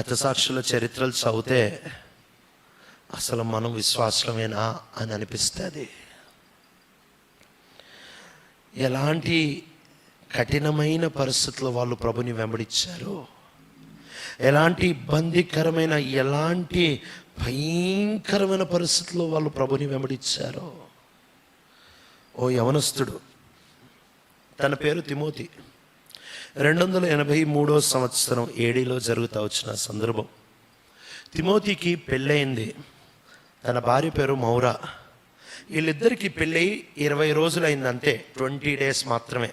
హతసాక్షుల చరిత్రలు చదివితే అసలు మనం విశ్వాసమేనా అని అనిపిస్తుంది. ఎలాంటి కఠినమైన పరిస్థితుల్లో వాళ్ళు ప్రభుని వెంబడించారు? ఎలాంటి ఇబ్బందికరమైన ఎలాంటి భయంకరమైన పరిస్థితుల్లో వాళ్ళు ప్రభుని వెంబడించారో? ఓ యవనస్తుడు తన పేరు తిమోతి. రెండు వందల ఎనభై మూడో సంవత్సరం ఏడీలో జరుగుతూ వచ్చిన సందర్భం. తిమోతికి పెళ్ళయింది. తన భార్య పేరు మౌరా. వీళ్ళిద్దరికి పెళ్ళి ఇరవై రోజులైంది అంతే ట్వంటీ డేస్ మాత్రమే.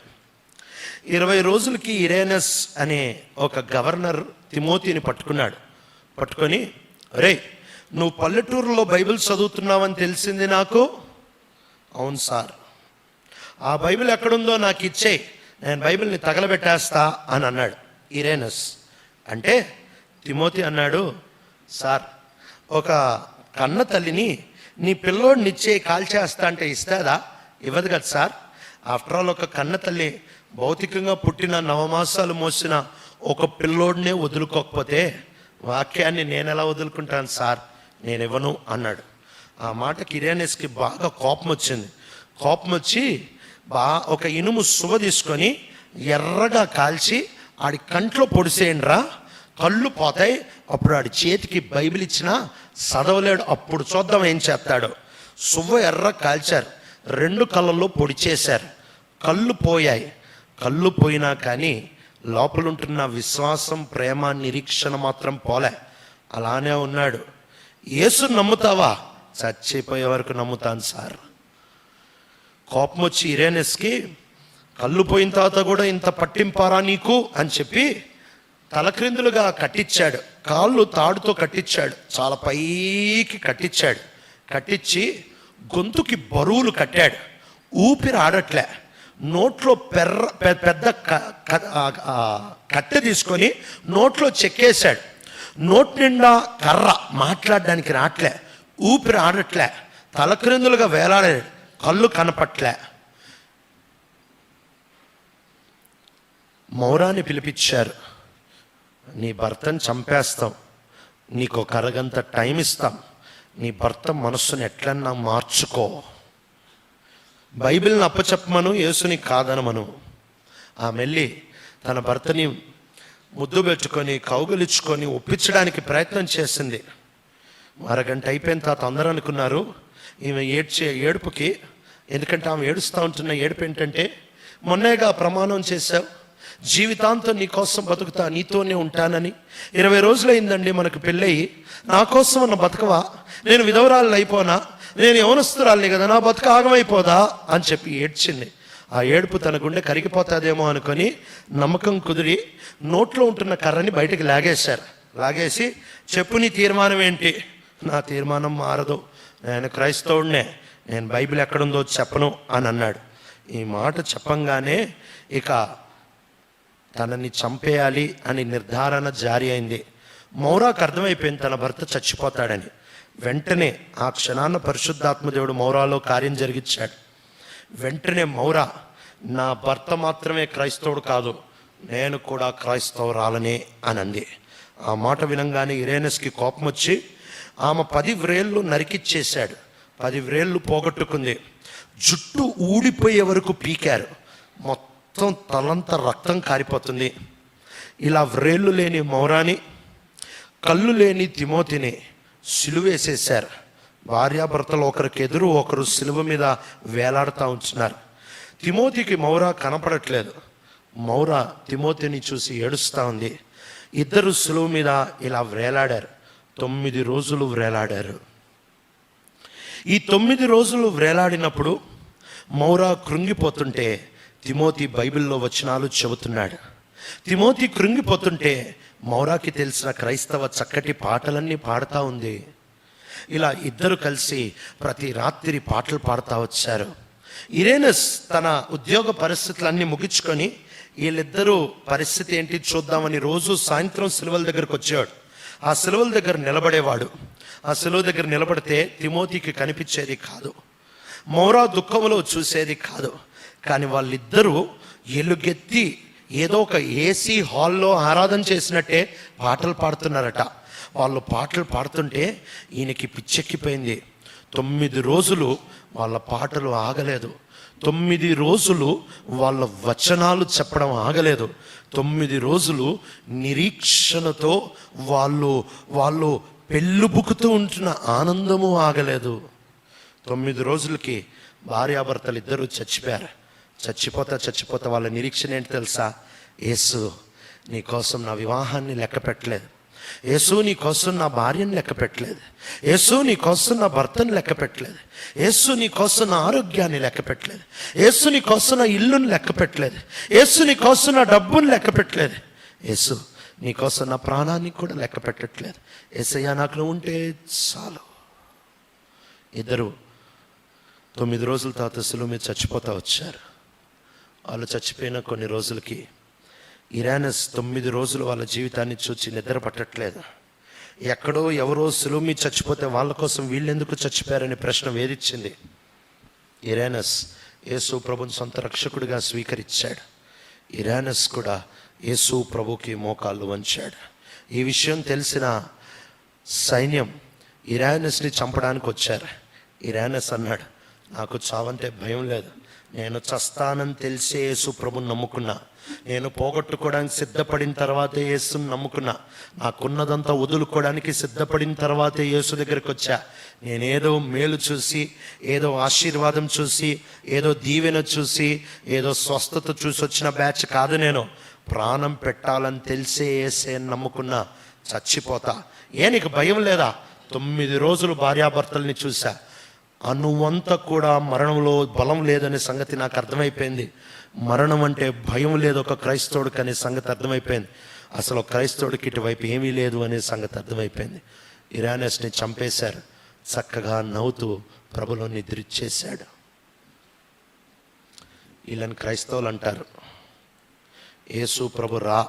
ఇరవై రోజులకి ఇరేనస్ అనే ఒక గవర్నర్ తిమోతిని పట్టుకున్నాడు. పట్టుకొని రే నువ్వు పల్లెటూరులో బైబిల్ చదువుతున్నావని తెలిసింది నాకు? అవును సార్. ఆ బైబిల్ ఎక్కడుందో నాకు ఇచ్చేయి. నేను బైబిల్ని తగలబెట్టేస్తా అని అన్నాడు. ఇరేనస్. అంటే తిమోతి అన్నాడు సార్ ఒక కన్న తల్లిని నీ పిల్లోడిని ఇచ్చే కాల్చేస్తా అంటే ఇస్తాదా? ఇవ్వదు కదా సార్. ఆఫ్టర్ ఆల్ ఒక కన్న తల్లి భౌతికంగా పుట్టిన నవమాసాలు మోసిన ఒక పిల్లోడినే వదులుకోకపోతే వాక్యాన్ని నేను ఎలా వదులుకుంటాను సార్? నేను ఇవ్వను అన్నాడు. ఆ మాటకి ఇరేనస్కి బాగా కోపం వచ్చింది కోపం వచ్చి బా ఒక ఇనుము సువ తీసుకొని ఎర్రగా కాల్చి ఆడి కంట్లో పొడిసేయండిరా. కళ్ళు పోతాయి. అప్పుడు ఆడి చేతికి బైబిల్ ఇచ్చినా చదవలేడు అప్పుడు చూద్దాం ఏం చేస్తాడు. సువ్వ ఎర్ర కాల్చారు. రెండు కళ్ళల్లో పొడిచేశారు కళ్ళు పోయాయి. కళ్ళు పోయినా కానీ లోపలుంటున్న విశ్వాసం ప్రేమ నిరీక్షణ మాత్రం పోలే. అలానే ఉన్నాడు. యేసు నమ్ముతావా? చచ్చిపోయే వరకు నమ్ముతాను సార్. కోపం వచ్చి ఇరేనెస్కి కళ్ళు పోయిన తర్వాత కూడా ఇంత పట్టింపారా నీకు? అని చెప్పి తలక్రిందులుగా కట్టించాడు కాళ్ళు తాడుతో కట్టించాడు చాలా పైకి కట్టించాడు కట్టించి గొంతుకి బరువులు కట్టాడు. ఊపిరి ఆడట్లే. నోట్లో పెర్ర పెద్ద క- క- కట్టె తీసుకొని నోట్లో చెక్కేశాడు. నోటి నిండా కర్ర మాట్లాడడానికి రాట్లే. ఊపిరి ఆడట్లే. తలక్రిందులుగా వేలాడాడు. కళ్ళు కనపట్లే. మౌరాన్ని పిలిపించారు. నీ భర్తను చంపేస్తాం. నీకు ఒక అరగంత టైం ఇస్తాం. నీ భర్త మనస్సును ఎట్లన్నా మార్చుకో. బైబిల్ని అప్పచెప్పమను యేసుని కాదనమను. ఆమె మెల్లి తన భర్తని ముద్దు పెట్టుకొని కౌగులించుకొని ఒప్పించడానికి ప్రయత్నం చేసింది. అరగంట అయిపోయిన తర్వాత అందరూ అనుకున్నారు ఈమె ఏడ్చే ఏడుపుకి ఎందుకంటే ఆమె ఏడుస్తూ ఉంటున్న ఏడుపు ఏంటంటే మొన్నేగా ప్రమాణం చేశావు జీవితాంతం నీ కోసం బతుకుతా నీతోనే ఉంటానని. ఇరవై రోజులైందండి మనకు పెళ్ళయి. నా కోసం అన్న బతకవా? నేను విధవరాలను అయిపోనా? నేను యవనస్తురాల్ని కదా నా బతుక ఆగమైపోదా? అని చెప్పి ఏడ్చింది. ఆ ఏడుపు తన గుండె కరిగిపోతుందేమో అనుకొని నమ్మకం కుదిరి నోట్లో ఉంటున్న కర్రని బయటికి లాగేశారు. లాగేసి చెప్పుని తీర్మానం ఏంటి? నా తీర్మానం మారదు. నేను క్రైస్తవుడినే నేను బైబిల్ ఎక్కడుందో చెప్పను అని అన్నాడు. ఈ మాట చెప్పంగానే ఇక తనని చంపేయాలి అని నిర్ధారణ జారీ అయింది. మౌరాకు అర్థమైపోయింది తన భర్త చచ్చిపోతాడని. వెంటనే ఆ క్షణాన పరిశుద్ధాత్మదేవుడు మౌరాలో కార్యం జరిగించాడు వెంటనే మౌరా నా భర్త మాత్రమే క్రైస్తవుడు కాదు నేను కూడా క్రైస్తవురాలనే అని అంది. ఆ మాట వినంగానే ఇరేనస్కి కోపం వచ్చి ఆమె పది వ్రేళ్ళు నరికిచ్చేశాడు. పది వ్రేళ్ళు పోగొట్టుకుంది. జుట్టు ఊడిపోయే వరకు పీకారు. మొత్తం తలంతా రక్తం కారిపోతుంది. ఇలా వ్రేళ్ళు లేని మౌరాని కళ్ళు లేని తిమోతిని సిలువేసేశారు. భార్యాభర్తలు ఒకరికి ఎదురు ఒకరు సిలువ మీద వేలాడుతూ ఉంచున్నారు తిమోతికి మౌరా కనపడట్లేదు. మౌరా తిమోతిని చూసి ఏడుస్తూ ఉంది. ఇద్దరు సులువు మీద ఇలా వేలాడారు. తొమ్మిది రోజులు వ్రేలాడారు. ఈ తొమ్మిది రోజులు వ్రేలాడినప్పుడు మౌరా కృంగిపోతుంటే తిమోతి బైబిల్లో వచనాలు చెబుతున్నాడు. తిమోతి కృంగిపోతుంటే మౌరాకి తెలిసిన క్రైస్తవ చక్కటి పాటలన్నీ పాడుతూ ఉంది. ఇలా ఇద్దరు కలిసి ప్రతి రాత్రి పాటలు పాడుతూ వచ్చారు. ఇరేనస్ తన ఉద్యోగ పరిస్థితులన్నీ ముగించుకొని వీళ్ళిద్దరూ పరిస్థితి ఏంటి చూద్దామని రోజు సాయంత్రం సిలువల దగ్గరకు వచ్చాడు. ఆ సెలవుల దగ్గర నిలబడేవాడు. ఆ సెలవు దగ్గర నిలబడితే తిమోతికి కనిపించేది కాదు. మౌరా దుఃఖంలో చూసేది కాదు. కానీ వాళ్ళిద్దరూ ఎలుగెత్తి ఏదో ఒక ఏసీ హాల్లో ఆరాధన చేసినట్టే పాటలు పాడుతున్నారట. వాళ్ళు పాటలు పాడుతుంటే ఈయనకి పిచ్చెక్కిపోయింది. తొమ్మిది రోజులు వాళ్ళ పాటలు ఆగలేదు. తొమ్మిది రోజులు వాళ్ళ వచనాలు చెప్పడం ఆగలేదు. తొమ్మిది రోజులు నిరీక్షణతో వాళ్ళు వాళ్ళు పెళ్ళుబుకుతూ ఉంటున్న ఆనందము ఆగలేదు. తొమ్మిది రోజులకి భార్యాభర్తలు ఇద్దరు చచ్చిపోయారు. చచ్చిపోతా చచ్చిపోతా వాళ్ళ నిరీక్షణ ఏంటి తెలుసా? యేసు నీ కోసం నా వివాహాన్ని లెక్క పెట్టలేదు. యేసు నీకోసం నా భార్యను లెక్క పెట్టలేదు. యేసు నీ కోసం నా భర్తను లెక్క పెట్టలేదు. యేసు నీ కోసం నా ఆరోగ్యాన్ని లెక్క పెట్టలేదు. యేసు నీ నా ఇల్లుని లెక్క పెట్టలేదు. యేసు నీ నా డబ్బుని లెక్క పెట్టలేదు. యేసు నీకోసం నా ప్రాణాన్ని కూడా లెక్క పెట్టట్లేదు. ఏసయ్యా నాకు ఉంటే చాలు. ఇద్దరు తొమ్మిది రోజుల తర్వాత సులువు మీద చచ్చిపోతా వచ్చారు. వాళ్ళు చచ్చిపోయిన కొన్ని రోజులకి ఇరానస్ తొమ్మిది రోజులు వాళ్ళ జీవితాన్ని చూచి నిద్ర పట్టట్లేదు. ఎక్కడో ఎవరో సులువు చచ్చిపోతే వాళ్ళ కోసం వీళ్ళెందుకు చచ్చిపోయారనే ప్రశ్న వేధించింది. ఇరానస్ యేసు ప్రభుని సొంత రక్షకుడిగా స్వీకరించాడు. ఇరానస్ కూడా యేసు ప్రభుకి మోకాళ్ళు వంచాడు. ఈ విషయం తెలిసిన సైన్యం ఇరానస్ని చంపడానికి వచ్చారు. ఇరానస్ అన్నాడు నాకు చావంటే భయం లేదు. నేను చస్తానని తెలిసే యేసు ప్రభుని నమ్ముకున్నా. నేను పోగొట్టుకోవడానికి సిద్ధపడిన తర్వాతే యేసుని నమ్ముకున్నా. నాకున్నదంతా వదులుకోవడానికి సిద్ధపడిన తర్వాతే యేసు దగ్గరికి వచ్చా. నేనేదో మేలు చూసి ఏదో ఆశీర్వాదం చూసి ఏదో దీవెన చూసి ఏదో స్వస్థత చూసి వచ్చిన బ్యాచ్ కాదు నేను. ప్రాణం పెట్టాలని తెలిసే ఏసే నమ్ముకున్నా. చచ్చిపోతా. ఏ నీకు భయం లేదా? తొమ్మిది రోజులు భార్యాభర్తల్ని చూసా. అనువంత కూడా మరణంలో బలం లేదనే సంగతి నాకు అర్థమైపోయింది. మరణం అంటే భయం లేదు ఒక క్రైస్తవుడికి అనే సంగతి అర్థమైపోయింది. అసలు క్రైస్తవుడికి ఇటువైపు ఏమీ లేదు అనే సంగతి అర్థమైపోయింది. ఇరానస్ని చంపేశారు. చక్కగా నవ్వుతూ ప్రభులో నిద్రిచ్చేశాడు. వీళ్ళని క్రైస్తవులు అంటారు. యేసు ప్రభు రా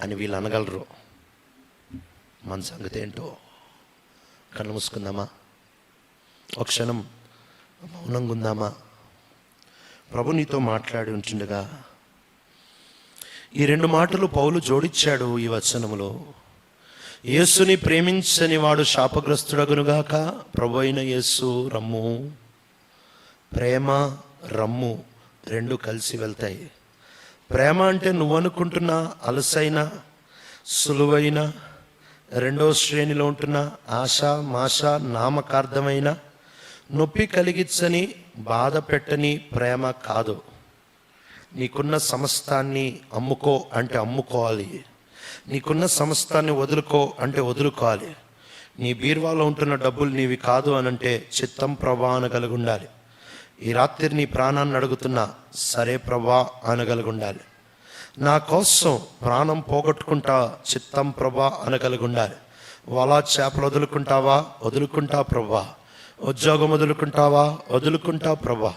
అని వీళ్ళు అనగలరు. మన సంగతి ఏంటో కళ్ళు మూసుకుందామా? ఒక క్షణం మౌనంగా ఉందామా ప్రభు నీతో మాట్లాడి ఉంటుండగా ఈ రెండు మాటలు పౌలు జోడించాడు ఈ వచనములో. యేసుని ప్రేమించని వాడు శాపగ్రస్తుడగునుగాక ప్రభు అయిన యేసు రమ్ము. ప్రేమ రమ్ము రెండు కలిసి వెళ్తాయి. ప్రేమ అంటే నువ్వు అనుకుంటున్న అలసైన సులువైన రెండో శ్రేణిలో ఉంటున్న ఆశ మాష నామకార్థమైన నొప్పి కలిగించని బాధ పెట్టని ప్రేమ కాదు. నీకున్న సమస్తాన్ని అమ్ముకో అంటే అమ్ముకోవాలి. నీకున్న సమస్తాన్ని వదులుకో అంటే వదులుకోవాలి. నీ బీర్వాలో ఉంటున్న డబ్బులు నీవి కాదు అనంటే చిత్తం ప్రభా అనగలిగి ఉండాలి. ఈ రాత్రి నీ ప్రాణాన్ని అడుగుతున్నా సరే ప్రభా అనగలిగి ఉండాలి. నా కోసం ప్రాణం పోగొట్టుకుంటా చిత్తం ప్రభా అనగలిగి ఉండాలి. వలా చేపలు వదులుకుంటావా? వదులుకుంటా ప్రభా. ఉద్యోగం వదులుకుంటావా? వదులుకుంటా ప్రభా.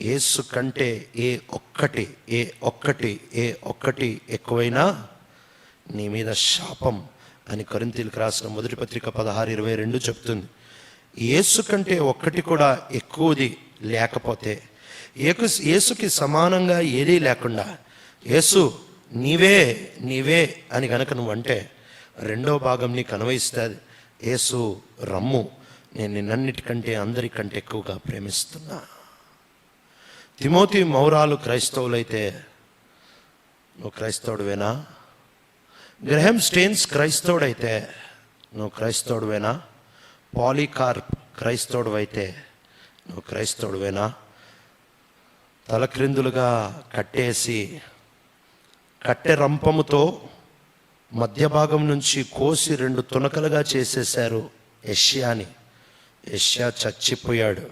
ఏసు కంటే ఏ ఒక్కటి ఏ ఒక్కటి ఏ ఒక్కటి ఎక్కువైనా నీ మీద శాపం అని కరింతీలకు రాసిన మొదటి పత్రిక పదహారు ఇరవై రెండు చెప్తుంది. యేసు కంటే ఒక్కటి కూడా ఎక్కువది లేకపోతే ఏకు యేసుకి సమానంగా ఏదీ లేకుండా యేసు నీవే నీవే అని కనుక నువ్వు అంటే రెండో భాగం నీకు అనువయిస్తుంది. యేసు రమ్ము. నేను నిన్నన్నిటికంటే అందరికంటే ఎక్కువగా ప్రేమిస్తున్నా. తిమోతి మౌరాలు క్రైస్తవులైతే నువ్వు క్రైస్తవుడువేనా? గ్రహం స్టేన్స్ క్రైస్తవుడైతే నువ్వు క్రైస్తవుడువేనా? పాలికార్ప్ క్రైస్తవుడు అయితే నువ్వు క్రైస్తవుడువేనా? తలక్రిందులుగా కట్టేసి కట్టె రంపముతో మధ్య భాగం నుంచి కోసి రెండు తునకలుగా చేసేశారు యష్యాని. యష్యా చచ్చిపోయాడు.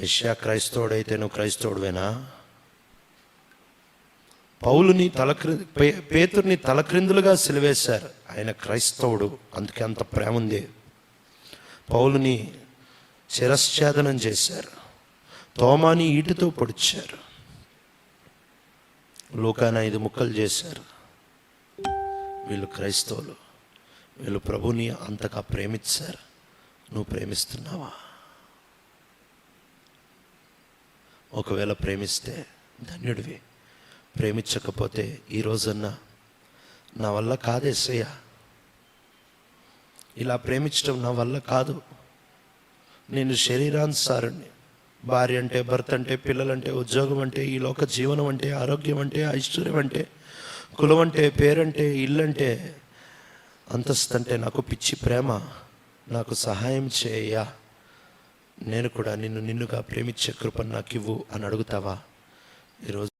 యష్యా క్రైస్తవుడైతే నువ్వు క్రైస్తవుడువేనా? పౌలుని తలక్రి పేతుర్ని తలక్రిందులుగా సిలివేశారు. ఆయన క్రైస్తవుడు. అందుకే అంత ప్రేమ ఉంది. పౌలుని శిరశ్ఛేదనం చేశారు. తోమాని ఈటితో పొడిచారు. లోకాన ఐదు ముక్కలు చేశారు. వీళ్ళు క్రైస్తవులు. వీళ్ళు ప్రభుని అంతగా ప్రేమించారు. నువ్వు ప్రేమిస్తున్నావా? ఒకవేళ ప్రేమిస్తే ధన్యుడివి. ప్రేమించకపోతే ఈ రోజన్నా నా వల్ల కాదేసయ్య ఇలా ప్రేమించడం నా వల్ల కాదు. నేను శరీరానుసారుణ్ణి. భార్య అంటే భర్త అంటే పిల్లలంటే ఉద్యోగం అంటే ఈ లోక జీవనం అంటే ఆరోగ్యం అంటే ఐశ్వర్యం అంటే కులం అంటే పేరంటే ఇల్లంటే అంతస్తు అంటే నాకు పిచ్చి ప్రేమ. నాకు సహాయం చేయ నేను కూడా నిన్ను నిన్నుగా ప్రేమించే కృపను నాకు ఇవ్వు అని అడుగుతావా? ఈరోజు